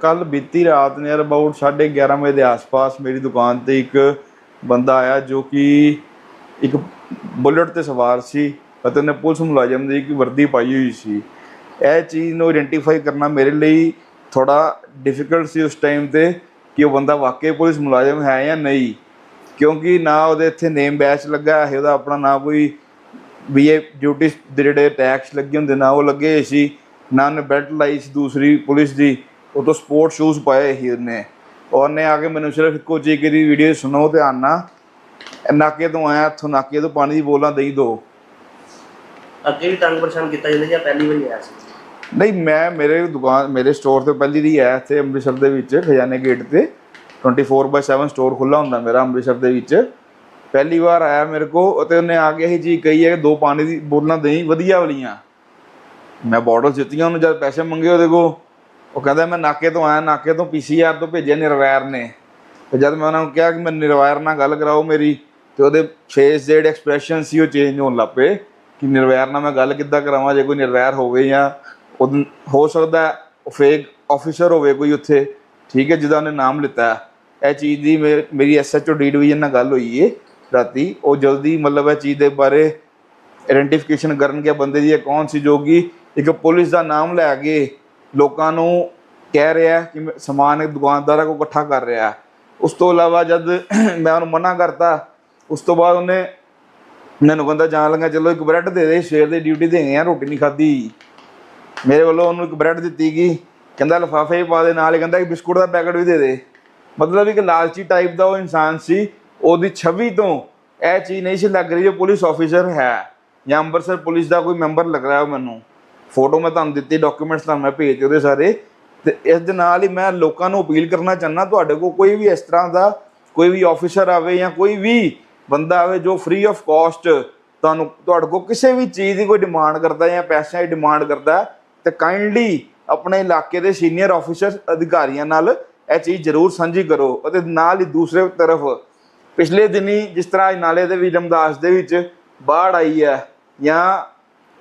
ਕੱਲ ਬੀਤੀ ਰਾਤ ਨੀਅਰ ਅਬਾਊਟ 11:30 ਵਜੇ ਦੇ ਆਸ-ਪਾਸ ਮੇਰੀ ਦੁਕਾਨ ਤੇ ਇੱਕ ਬੰਦਾ ਆਇਆ ਜੋ ਕਿ ਇੱਕ ਬੁਲਟ ਤੇ ਸਵਾਰ ਸੀ ਅਤੇ ਉਹਨੇ ਪੁਲਿਸ ਮੁਲਾਜ਼ਮ ਦੀ ਇੱਕ ਵਰਦੀ ਪਾਈ ਹੋਈ ਸੀ। ਇਹ ਚੀਜ਼ ਨੂੰ ਆਇਡੈਂਟੀਫਾਈ ਕਰਨਾ ਮੇਰੇ ਲਈ ਥੋੜਾ ਡਿਫਿਕਲਟ ਸੀ ਉਸ ਟਾਈਮ ਤੇ ਕਿ ਉਹ ਬੰਦਾ ਵਾਕਈ ਪੁਲਿਸ ਮੁਲਾਜ਼ਮ ਹੈ ਜਾਂ ਨਹੀਂ। ਕਿਉਂਕਿ ਨਾ ਉਹਦੇ ਇੱਥੇ ਨੇਮ ਬੈਚ ਲੱਗਾ ਹੈ, ਉਹਦਾ ਆਪਣਾ ਨਾ ਕੋਈ ਵੀ ਇਹ ਡਿਊਟੀ ਦੇ ਜਿਹੜੇ ਟੈਕਸ ਲੱਗੇ ਹੁੰਦੇ, ਨਾ ਉਹ ਲੱਗੇ ਹੋਏ ਸੀ, ਨਾ ਉਹਨੇ ਬੈਲਟ ਲਾਈ ਸੀ ਦੂਸਰੀ ਪੁਲਿਸ ਦੀ। ਉਹ ਤੋਂ ਸਪੋਰਟ ਸ਼ੂਜ਼ ਪਾਏ ਸੀ ਉਹਨੇ। ਉਹਨੇ ਆ ਕੇ ਮੈਨੂੰ ਸਿਰਫ ਇੱਕੋ ਚੀਜ਼ ਦੀ ਵੀਡੀਓ ਸੁਣੋ ਧਿਆਨ ਨਾਲ ਨਾਕੇ ਤੋਂ ਆਇਆ ਇੱਥੋਂ ਨਾਕੇ ਤੋਂ ਪਾਣੀ ਦੀ ਬੋਲਾਂ ਦੇਈ ਦੋ। ਅੱਗੇ ਵੀ ਤੰਗ ਪਰੇਸ਼ਾਨ ਕੀਤਾ ਜਾਂਦਾ ਜਾਂ ਪਹਿਲੀ ਵਾਰੀ ਆਇਆ ਸੀ? ਨਹੀਂ ਮੈਂ ਮੇਰੇ ਦੁਕਾਨ ਮੇਰੇ ਸਟੋਰ ਤੇ ਪਹਿਲੀ ਦੀ ਆਇਆ ਇੱਥੇ ਅੰਮ੍ਰਿਤਸਰ ਦੇ ਵਿੱਚ ਖਜ਼ਾਨੇ ਗੇਟ ਤੇ। 24/7 ਸਟੋਰ ਖੁੱਲਾ ਹੁੰਦਾ ਮੇਰਾ ਅੰਮ੍ਰਿਤਸਰ ਦੇ ਵਿੱਚ। ਪਹਿਲੀ ਵਾਰ ਆਇਆ ਮੇਰੇ ਕੋ ਅਤੇ ਉਹਨੇ ਆ ਕੇ ਇਹ ਚੀਜ਼ ਕਹੀ ਹੈ ਕਿ ਦੋ ਪਾਣੀ ਦੀ ਬੋਤਲਾਂ ਦੇਈ ਵਧੀਆ ਵਾਲੀਆਂ। ਮੈਂ ਬਾਟਲ ਦਿੱਤੀਆਂ ਉਹਨੂੰ ਜਦ ਪੈਸੇ ਮੰਗੇ ਉਹਦੇ ਕੋ ਉਹ ਕਹਿੰਦਾ, ਮੈਂ ਨਾਕੇ ਤੋਂ ਆਇਆ, ਨਾਕੇ ਤੋਂ ਪੀਸੀਆਰ ਤੋਂ ਭੇਜਿਆ, ਨਿਰਵੈਰ ਨੇ। ਤੇ ਜਦ ਮੈਂ ਉਹਨਾਂ ਨੂੰ ਕਿਹਾ ਕਿ ਮੈਂ ਨਿਰਵੈਰ ਨਾਲ ਗੱਲ ਕਰਾਓ ਮੇਰੀ, ਤੇ ਉਹਦੇ ਫੇਸ ਦੇ ਜਿਹੜੇ ਐਕਸਪ੍ਰੈਸ਼ਨ ਸੀ ਉਹ ਚੇਂਜ ਹੋਣ ਲੱਗ ਪਏ ਕਿ ਨਿਰਵੈਰ ਨਾਲ ਮੈਂ ਗੱਲ ਕਿੱਦਾਂ ਕਰਾਵਾਂ, ਜੇ ਕੋਈ ਨਿਰਵੈਰ ਹੋਵੇ ਜਾਂ ਹੋ ਸਕਦਾ ਫੇਕ ਆਫੀਸਰ ਹੋਵੇ ਕੋਈ ਉੱਥੇ, ਠੀਕ ਹੈ, ਜਿਹਦਾ ਉਹਨੇ ਨਾਮ ਲਿੱਤਾ। ਇਹ ਚੀਜ਼ ਦੀ ਮੇ- ਮੇਰੀ ਐਸਐਚਓ ਡੀ ਡਿਵੀਜ਼ਨ ਨਾਲ ਗੱਲ ਹੋਈ ਏ ਰਾਤੀ। ਉਹ ਜਲਦੀ ਮਤਲਬ ਇਹ ਚੀਜ਼ ਦੇ ਬਾਰੇ ਆਇਡੈਂਟੀਫਿਕੇਸ਼ਨ ਕਰਨਗੇ ਬੰਦੇ ਦੀ ਇਹ ਕੌਣ ਸੀ ਜੋ ਕਿ ਇੱਕ ਪੁਲਿਸ ਦਾ ਨਾਮ ਲੈ ਕੇ ਲੋਕਾਂ ਨੂੰ ਕਹਿ ਰਿਹਾ ਕਿ ਮੈਂ ਸਮਾਨ ਇੱਕ ਦੁਕਾਨਦਾਰਾਂ ਕੋ ਇਕੱਠਾ ਕਰ ਰਿਹਾ ਉਸ ਤੋਂ ਇਲਾਵਾ ਜਦ ਮੈਂ ਉਹਨੂੰ ਮਨਾ ਕਰਤਾ, ਉਸ ਤੋਂ ਬਾਅਦ ਉਹਨੇ ਮੈਨੂੰ ਕਹਿੰਦਾ, ਜਾਣ ਲੱਗਾ, ਚਲੋ ਇੱਕ ਬ੍ਰੈਡ ਦੇ ਦੇ, ਸਵੇਰ ਦੀ ਡਿਊਟੀ ਦੇ ਆ, ਰੋਟੀ ਨਹੀਂ ਖਾਧੀ। ਮੇਰੇ ਵੱਲੋਂ ਉਹਨੂੰ ਇੱਕ ਬ੍ਰੈਡ ਦਿੱਤੀ ਗਈ। ਕਹਿੰਦਾ, ਲਿਫਾਫੇ ਪਾ ਦੇ, ਨਾਲ ਹੀ ਕਹਿੰਦਾ, ਇੱਕ ਬਿਸਕੁਟ ਦਾ ਪੈਕਟ ਵੀ ਦੇ ਦੇ। ਮਤਲਬ ਇੱਕ ਲਾਲਚੀ ਟਾਈਪ ਦਾ ਉਹ ਇਨਸਾਨ ਸੀ। ਉਹਦੀ ਛਵੀ ਤੋਂ ਇਹ ਚੀਜ਼ ਨਹੀਂ ਸੀ ਲੱਗ ਰਹੀ ਜੋ ਪੁਲਿਸ ਆਫੀਸਰ ਹੈ ਜਾਂ ਅੰਮ੍ਰਿਤਸਰ ਪੁਲਿਸ ਦਾ ਕੋਈ ਮੈਂਬਰ ਲੱਗ ਰਿਹਾ ਮੈਨੂੰ। ਫੋਟੋ ਮੈਂ ਤੁਹਾਨੂੰ ਦਿੱਤੀ ਡਾਕੂਮੈਂਟਸ ਤੁਹਾਨੂੰ ਮੈਂ ਭੇਜ ਉਹਦੇ ਸਾਰੇ। ਤੇ ਇਸ ਦੇ ਨਾਲ ਹੀ ਮੈਂ ਲੋਕਾਂ ਨੂੰ ਅਪੀਲ ਕਰਨਾ ਚਾਹੁੰਦਾ, ਤੁਹਾਡੇ ਕੋਲ ਕੋਈ ਵੀ ਇਸ ਤਰ੍ਹਾਂ ਦਾ ਕੋਈ ਵੀ ਆਫੀਸਰ ਆਵੇ ਜਾਂ ਕੋਈ ਵੀ ਬੰਦਾ ਆਵੇ ਜੋ ਫ੍ਰੀ ਆਫ ਕਾਸਟ ਤੁਹਾਨੂੰ, ਤੁਹਾਡੇ ਕੋਲ ਕਿਸੇ ਵੀ ਚੀਜ਼ ਦੀ ਕੋਈ ਡਿਮਾਂਡ ਕਰਦਾ ਜਾਂ ਪੈਸਿਆਂ ਦੀ ਡਿਮਾਂਡ ਕਰਦਾ, ਤੇ ਕਾਈਂਡਲੀ ਆਪਣੇ ਇਲਾਕੇ ਦੇ ਸੀਨੀਅਰ ਆਫੀਸਰ ਅਧਿਕਾਰੀਆਂ ਨਾਲ ਇਹ ਚੀਜ਼ ਜ਼ਰੂਰ ਸਾਂਝੀ ਕਰੋ। ਅਤੇ ਨਾਲ ਹੀ ਦੂਸਰੇ ਤਰਫ ਪਿਛਲੇ ਦਿਨੀ ਜਿਸ ਤਰ੍ਹਾਂ ਨਾਲੇ ਦੇ ਵੀ ਰਮਦਾਸ ਦੇ ਵਿੱਚ ਬਾੜ ਆਈ ਹੈ ਜਾਂ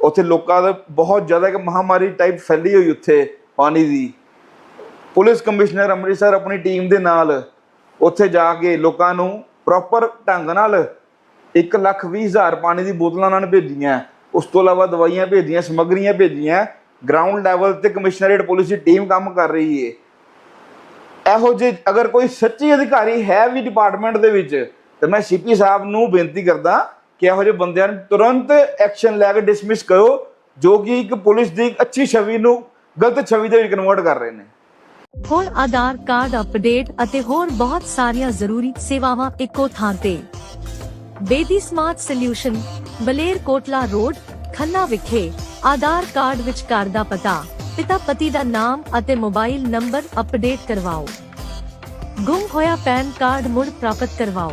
ਉੱਥੇ ਲੋਕਾਂ ਦਾ ਬਹੁਤ ਜ਼ਿਆਦਾ ਇੱਕ ਮਹਾਮਾਰੀ ਟਾਈਪ ਫੈਲੀ ਹੋਈ ਉੱਥੇ ਪਾਣੀ ਦੀ। ਪੁਲਿਸ ਕਮਿਸ਼ਨਰ ਅੰਮ੍ਰਿਤਸਰ ਆਪਣੀ ਟੀਮ ਦੇ ਨਾਲ ਉੱਥੇ ਜਾ ਕੇ ਲੋਕਾਂ ਨੂੰ ਪ੍ਰੋਪਰ ਢੰਗ ਨਾਲ 1 ਲੱਖ ਵੀਹ ਹਜ਼ਾਰ ਪਾਣੀ ਦੀ ਬੋਤਲਾਂ ਉਹਨਾਂ ਨੇ ਭੇਜੀਆਂ। ਉਸ ਤੋਂ ਇਲਾਵਾ ਦਵਾਈਆਂ ਭੇਜੀਆਂ, ਸਮੱਗਰੀਆਂ ਭੇਜੀਆਂ। ਗਰਾਊਂਡ ਲੈਵਲ ਤੇ ਕਮਿਸ਼ਨਰੇਟ ਪੁਲਿਸ ਦੀ ਟੀਮ ਕੰਮ ਕਰ ਰਹੀ ਏ। ਇਹੋ ਜਿਹੇ ਅਗਰ ਕੋਈ ਸੱਚੀ ਅਧਿਕਾਰੀ ਹੈ ਵੀ ਡਿਪਾਰਟਮੈਂਟ ਦੇ ਵਿੱਚ, ਤੇ ਮੈਂ ਸੀਪੀ ਸਾਹਿਬ ਨੂੰ ਬੇਨਤੀ ਕਰਦਾ ਕਿ ਇਹੋ ਜਿਹੇ ਬੰਦਿਆਂ ਨੂੰ, ਤੁਰੰਤ ਐਕਸ਼ਨ ਲੈ ਕੇ ਡਿਸਮਿਸ ਕਰੋ ਜੋ ਕਿ ਇੱਕ ਪੁਲਿਸ ਦੀ ਇੱਕ ਅੱਛੀ ਛਵੀ ਨੂੰ ਗਲਤ ਛਵੀ ਦੇ ਵਿੱਚ ਕਨਵਰਟ ਕਰ ਰਹੇ ਨੇ। ਹੋਰ ਆਧਾਰ ਕਾਰਡ ਅਪਡੇਟ ਅਤੇ ਹੋਰ ਬਹੁਤ ਸਾਰੀਆਂ ਜ਼ਰੂਰੀ ਸੇਵਾਵਾਂ ਇੱਕੋ ਥਾਂ ਤੇ। Bedi smart solution Baler Kotla road, Khanna ਵਿਖੇ ਆਧਾਰ ਕਾਰਡ ਵਿੱਚ ਘਰ ਦਾ ਪਤਾ, ਪਿਤਾ ਪਤੀ ਦਾ ਨਾਮ ਅਤੇ ਮੋਬਾਈਲ ਨੰਬਰ ਅਪਡੇਟ ਕਰਵਾਓ। ਗੁੰਮ ਹੋਇਆ ਪੈਨ ਕਾਰਡ ਮੁੜ ਪ੍ਰਾਪਤ ਕਰਵਾਓ।